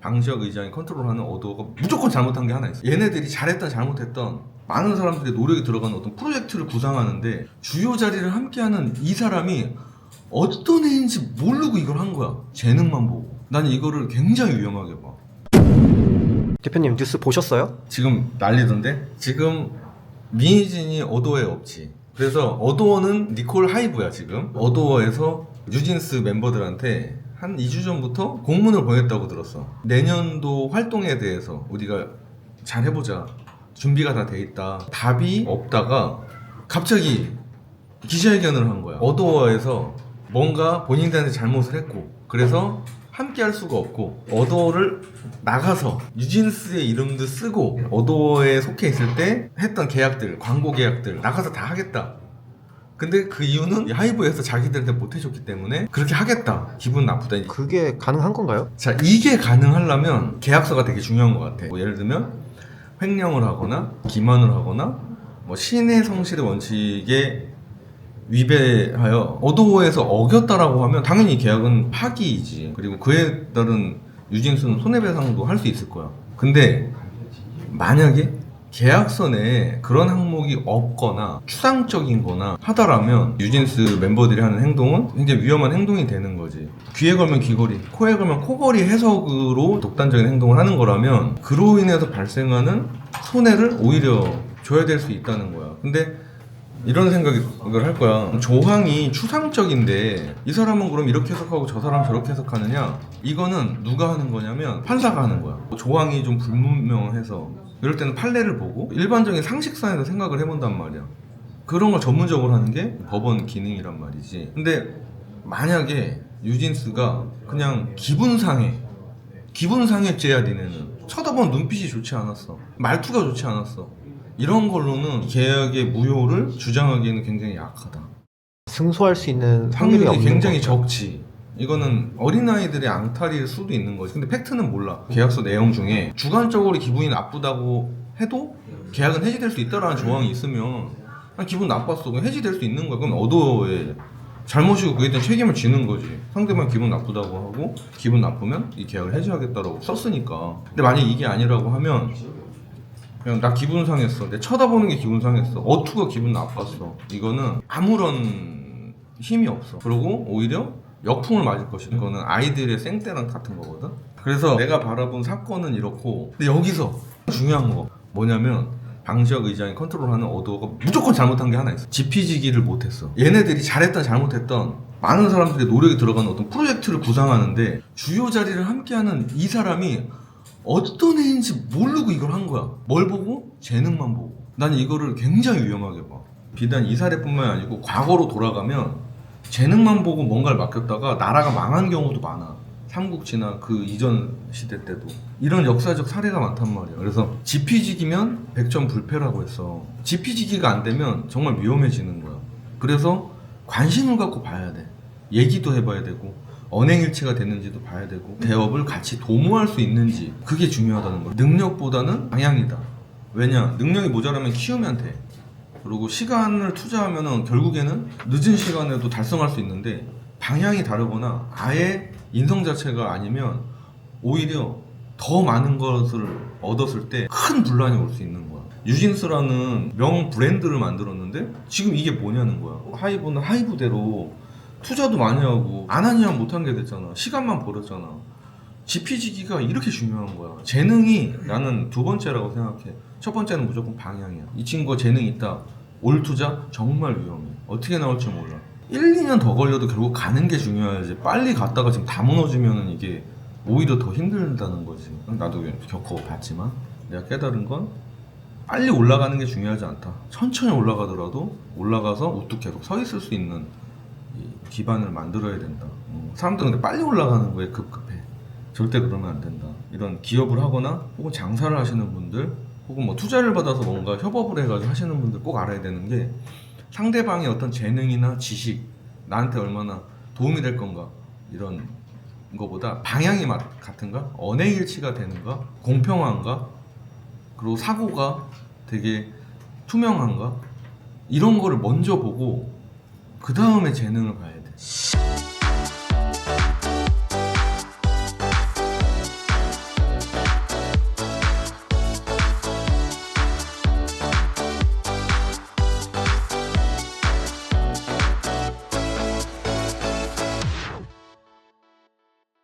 방시혁 의장이 컨트롤하는 어도가 무조건 잘못한 게 하나 있어. 얘네들이 잘했던 잘못했던 많은 사람들의 노력이 들어가는 어떤 프로젝트를 구상하는데 주요 자리를 함께하는 이 사람이 어떤 애인지 모르고 이걸 한 거야. 재능만 보고. 난 이거를 굉장히 위험하게 봐. 대표님 뉴스 보셨어요? 지금 난리던데? 지금 미니진이 어도어에 없지. 그래서 어도어는 니콜 하이브야 지금. 어도어에서 뉴진스 멤버들한테 한 2주 전부터 공문을 보냈다고 들었어. 내년도 활동에 대해서 우리가 잘 해보자. 준비가 다 돼 있다. 답이 없다가 갑자기 기자회견을 한 거야. 어도어에서 뭔가 본인들한테 잘못을 했고 그래서 함께 할 수가 없고 어도어를 나가서 뉴진스의 이름도 쓰고 어도어에 속해 있을 때 했던 계약들 광고 계약들 나가서 다 하겠다 근데 그 이유는 이 하이브에서 자기들한테 못 해줬기 때문에 그렇게 하겠다. 기분 나쁘다. 그게 가능한 건가요? 자 이게 가능하려면 계약서가 되게 중요한 것 같아. 뭐 예를 들면 횡령을 하거나 기만을 하거나 뭐 신의 성실의 원칙에 위배하여 어도어에서 어겼다라고 하면 당연히 계약은 파기이지. 그리고 그에 따른 유진수는 손해배상도 할 수 있을 거야. 근데 만약에 계약서 내에 그런 항목이 없거나 추상적인 거나 하다라면 유진스 멤버들이 하는 행동은 굉장히 위험한 행동이 되는 거지. 귀에 걸면 귀걸이 코에 걸면 코걸이 해석으로 독단적인 행동을 하는 거라면 그로 인해서 발생하는 손해를 오히려 줘야 될 수 있다는 거야. 근데 이런 생각을 할 거야. 조항이 추상적인데 이 사람은 그럼 이렇게 해석하고 저 사람 저렇게 해석하느냐? 이거는 누가 하는 거냐면 판사가 하는 거야. 조항이 좀 불분명해서 이럴 때는 판례를 보고 일반적인 상식선에서 생각을 해본단 말이야. 그런 걸 전문적으로 하는 게 법원 기능이란 말이지. 근데 만약에 유진스가 그냥 기분상해 기분상해 째야 니네는 쳐다본 눈빛이 좋지 않았어 말투가 좋지 않았어 이런 걸로는 계약의 무효를 주장하기에는 굉장히 약하다. 승소할 수 있는 확률이 확률이 굉장히 거죠. 적지. 이거는 어린아이들의 앙탈일 수도 있는 거지. 근데 팩트는 몰라. 계약서 내용 중에 주관적으로 기분이 나쁘다고 해도 계약은 해지될 수 있다라는 조항이 있으면 기분 나빴어. 해지될 수 있는 거야. 그럼 어도에 잘못이고 그에 대한 책임을 지는 거지. 상대방 기분 나쁘다고 하고 기분 나쁘면 이 계약을 해지하겠다라고 썼으니까. 근데 만약 이게 아니라고 하면 그냥 나 기분 상했어. 내 쳐다보는 게 기분 상했어. 어투가 기분 나빴어. 이거는 아무런 힘이 없어. 그리고 오히려 역풍을 맞을 것이다. 이거는 아이들의 생때랑 같은 거거든. 그래서 내가 바라본 사건은 이렇고. 근데 여기서 중요한 거 뭐냐면 방시혁 의장이 컨트롤하는 어도가 무조건 잘못한 게 하나 있어. 지피지기를 못했어. 얘네들이 잘했던 잘못했던 많은 사람들의 노력이 들어가는 어떤 프로젝트를 구상하는데 주요 자리를 함께하는 이 사람이 어떤 애인지 모르고 이걸 한 거야. 뭘 보고? 재능만 보고. 난 이거를 굉장히 위험하게 봐. 비단 이 사례뿐만 아니고 과거로 돌아가면 재능만 보고 뭔가를 맡겼다가 나라가 망한 경우도 많아. 삼국지나 그 이전 시대 때도 이런 역사적 사례가 많단 말이야. 그래서 지피지기면 백전 불패라고 했어. 지피지기가 안 되면 정말 위험해지는 거야. 그래서 관심을 갖고 봐야 돼. 얘기도 해봐야 되고 언행일치가 됐는지도 봐야 되고 대업을 같이 도모할 수 있는지 그게 중요하다는 거야. 능력보다는 방향이다. 왜냐 능력이 모자라면 키우면 돼. 그리고 시간을 투자하면은 결국에는 늦은 시간에도 달성할 수 있는데 방향이 다르거나 아예 인성 자체가 아니면 오히려 더 많은 것을 얻었을 때 큰 분란이 올 수 있는 거야. 유진스라는 명 브랜드를 만들었는데 지금 이게 뭐냐는 거야. 하이브는 하이브대로 투자도 많이 하고 안 하냐 못한 게 됐잖아. 시간만 버렸잖아. 지피지기가 이렇게 중요한 거야. 재능이 나는 두 번째라고 생각해. 첫 번째는 무조건 방향이야. 이 친구가 재능 있다. 올 투자 정말 위험해. 어떻게 나올지 몰라. 1, 2년 더 걸려도 결국 가는 게 중요하지. 빨리 갔다가 지금 다 무너지면은 이게 오히려 더 힘들다는 거지. 나도 겪어봤지만 내가 깨달은 건 빨리 올라가는 게 중요하지 않다. 천천히 올라가더라도 올라가서 우뚝 계속 서 있을 수 있는 이 기반을 만들어야 된다. 음, 사람들은 근데 빨리 올라가는 거에 급급해. 절대 그러면 안 된다. 이런 기업을 하거나 혹은 장사를 하시는 분들 혹은 뭐 투자를 받아서 뭔가 협업을 해가지고 하시는 분들 꼭 알아야 되는 게 상대방의 어떤 재능이나 지식 나한테 얼마나 도움이 될 건가 이런 거보다 방향이 맞- 같은가 언행일치가 되는가 공평한가 그리고 사고가 되게 투명한가 이런 거를 먼저 보고 그 다음에 재능을 봐야 돼. Bye.